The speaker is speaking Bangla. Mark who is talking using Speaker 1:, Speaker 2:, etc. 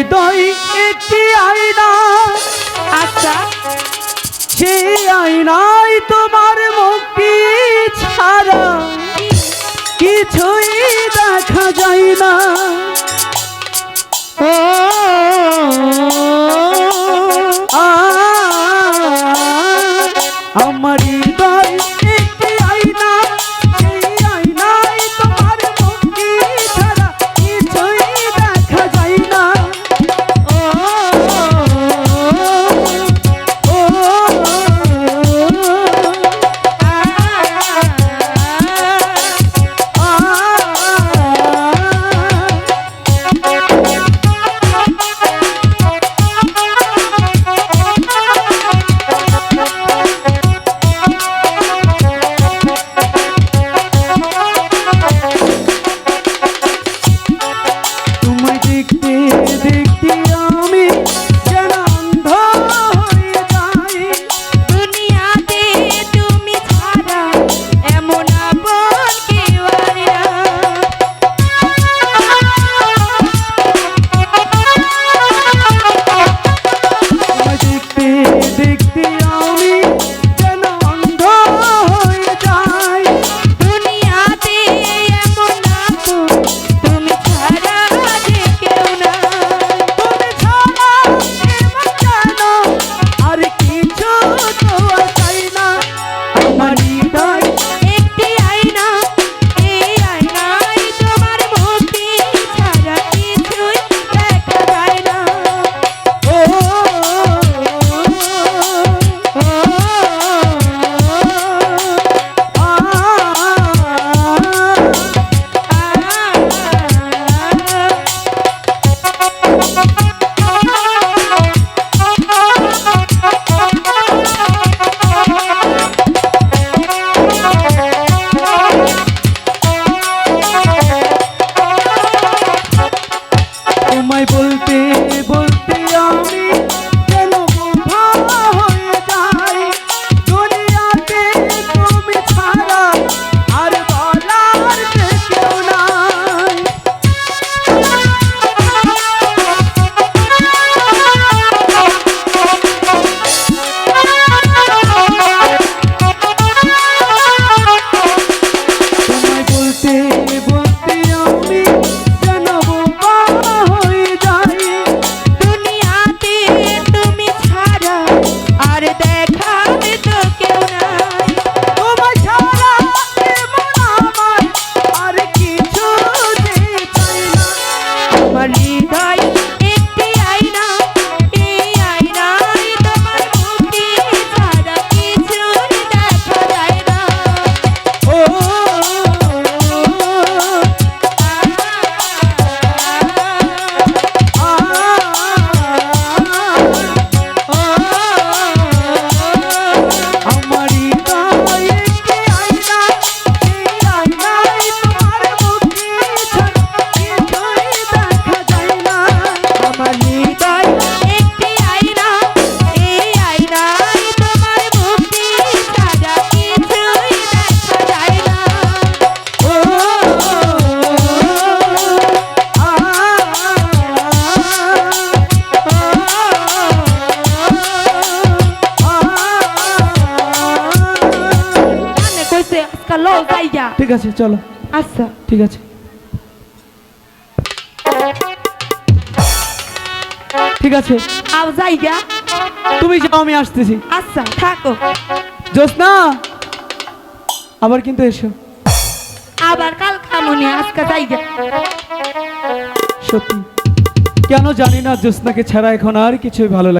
Speaker 1: হৃদয় একটি আয়না।
Speaker 2: আচ্ছা
Speaker 1: সেই আয়নায় তোমার ঠিক আছে চলো
Speaker 2: আচ্ছা
Speaker 1: ঠিক আছে ঠিক আছে তুমি যাও আমি আসতেছি
Speaker 2: আচ্ছা থাকো
Speaker 1: জোসনা আবার কিন্তু এসো
Speaker 2: আবার কাল খামনি আজকে যাইয়া
Speaker 1: সত্যি কেন জানি না জোসনাকে ছাড়া এখন আর কিছুই ভালো